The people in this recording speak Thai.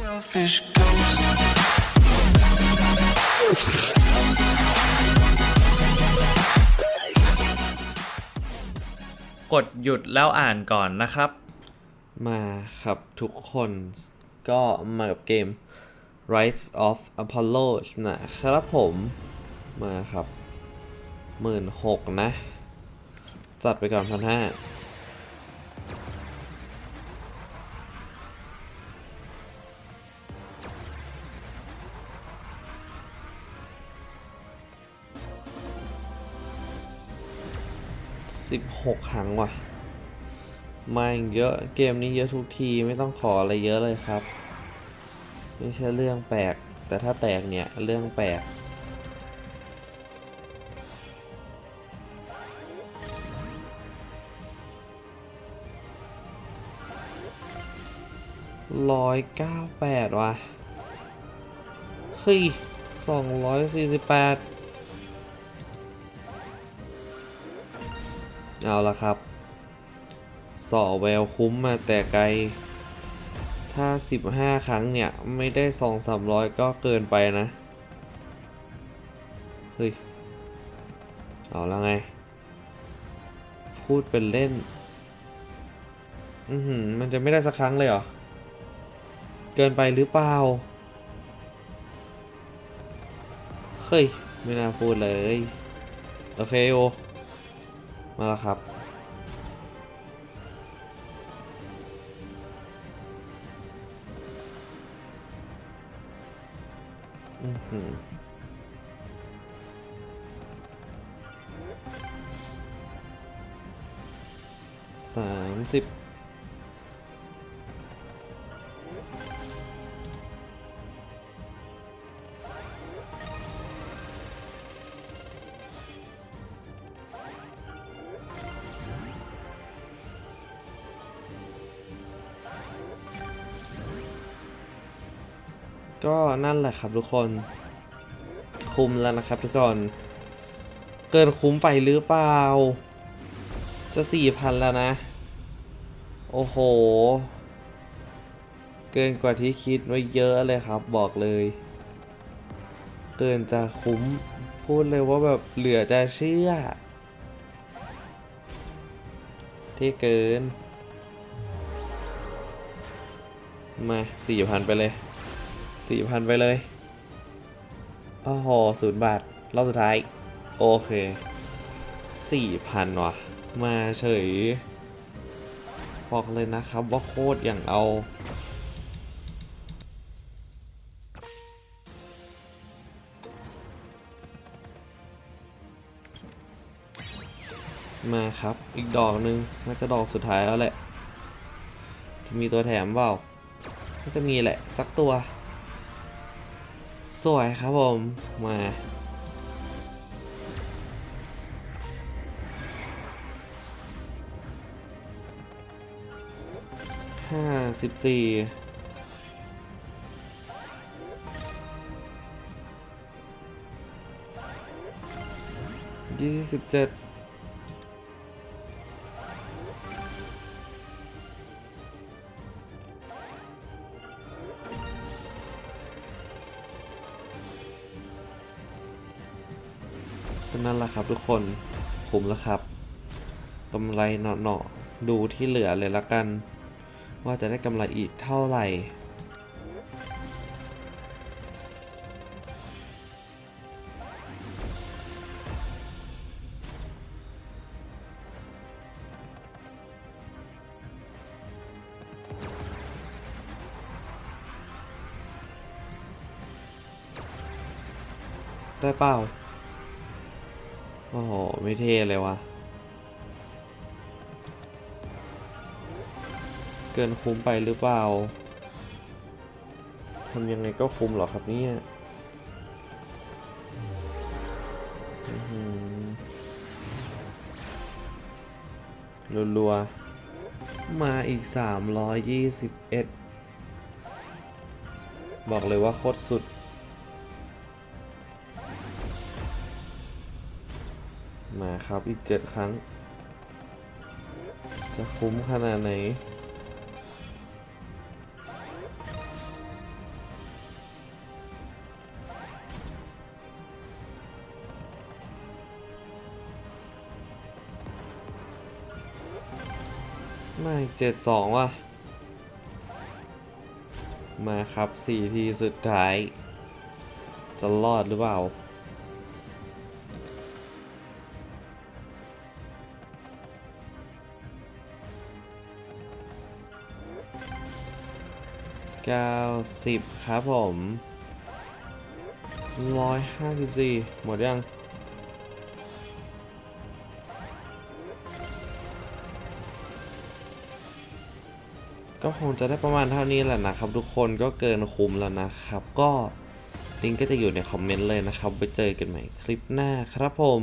selfish ghost. กดหยุดแล้วอ่านก่อนนะครับ มาครับทุกคนก็มากับเกม Rise of Apollo นะครับผมมาครับหมื่นหกนะ จัดไปก่อนพันห้า สิบหกครั้งว่ะ มาอย่างเยอะ เกมนี้เยอะทุกทีไม่ต้องขออะไรเยอะเลยครับ ไม่ใช่เรื่องแปลก แต่ถ้าแตกเนี่ย เรื่องแปลกร้อยเก้าแปดว่ะเฮ้ยสองร้อยสี่สิบแปด เอาละครับส่อแววคุ้มมาแต่ไกล ถ้า 15 ครั้งเนี่ย ไม่ได้ 2 300 ก็เกินไปนะ เฮ้ย เอาละไง พูดเป็นเล่น อือหือ มันจะไม่ได้สักครั้งเลยเหรอ เกินไปหรือเปล่า เฮ้ย ไม่น่าพูดเลย โอเคโอ มาแล้วครับ อือหือสามสิบ ก็นั่นแหละครับทุกคน คุ้มแล้วนะครับทุกคน เกินคุ้มไปหรือเปล่า จะสี่พันแล้วนะ โอ้โห เกินกว่าที่คิดไว้เยอะเลยครับบอกเลย เกินจะคุ้มพูดเลยว่าแบบเหลือจะเชื่อ ที่เกิน มาสี่พันไปเลย สี่พันไปเลยโอ้โหศูนย์บาท รอบสุดท้าย โอเคสี่พันว่ะมาเฉย บอกเลยนะครับว่าโคตรอย่างเอามาครับ อีกดอกหนึ่งน่าจะดอกสุดท้ายแล้วแหละ จะมีตัวแถมเปล่าน่าจะมีแหละ สักตัว สวยครับผม มาห้าสิบสี่ยี่สิบเจ็ด นั่นแหละครับทุกคนคุ้มแล้วครับกำไรเนาะๆดูที่เหลือเลยละกัน ว่าจะได้กำไรอีกเท่าไหร่ได้เปล่า โอ้โห ไม่เท่เลยวะเกินคุ้มไปหรือเปล่าทำยังไงก็คุ้มหรอครับเนี่ยอื้อหือรัวๆ มาอีก 321 บอกเลยว่าโคตรสุด มาครับอีกเจ็ดครั้ง จะคุ้มขนาดไหน ไม่เจ็ดสองว่ะ มาครับสี่ทีสุดท้าย จะรอดหรือเปล่า เก้าสิบครับผมร้อยห้าสิบสี่หมดยัง ก็คงจะได้ประมาณเท่านี้แหละนะครับ ทุกคนก็เกินคุ้มแล้วนะครับ ก็ลิงก์ก็จะอยู่ในคอมเมนต์เลยนะครับ ไปเจอกันใหม่คลิปหน้าครับผม